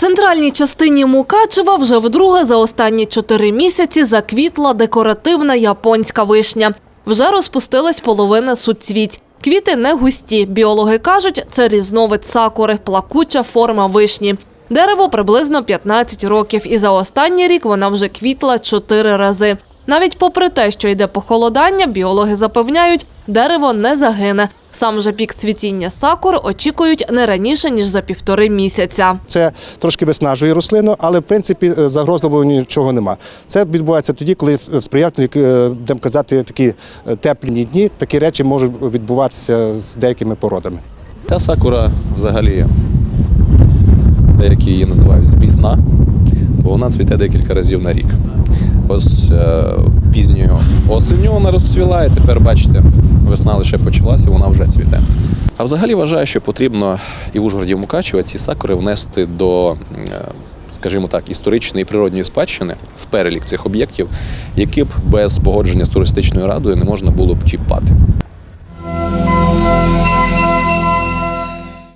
центральній частині Мукачева вже вдруге за останні чотири місяці заквітла декоративна японська вишня. Вже розпустилась половина суцвіть. Квіти не густі. Біологи кажуть, це різновид сакури, плакуча форма вишні. Дерево приблизно 15 років, і за останній рік вона вже квітла чотири рази. Навіть попри те, що йде похолодання, біологи запевняють, дерево не загине. Сам же пік цвітіння сакур очікують не раніше ніж за півтори місяця. Це трошки виснажує рослину, але в принципі е, загрозливого нічого нема. Це відбувається тоді, коли сприятливі, е, будемо казати, такі е, теплі дні, такі речі можуть відбуватися з деякими породами. Та сакура взагалі деякі її називають збісна, бо вона цвіте декілька разів на рік. Ось е, пізньою осенню вона розцвіла, і тепер бачите, весна лише почалася, вона вже цвіте. А взагалі вважаю, що потрібно і в Ужгороді Мукачево ці сакури внести до, е, скажімо так, історичної і природньої спадщини в перелік цих об'єктів, які б без погодження з туристичною радою не можна було б чіпати.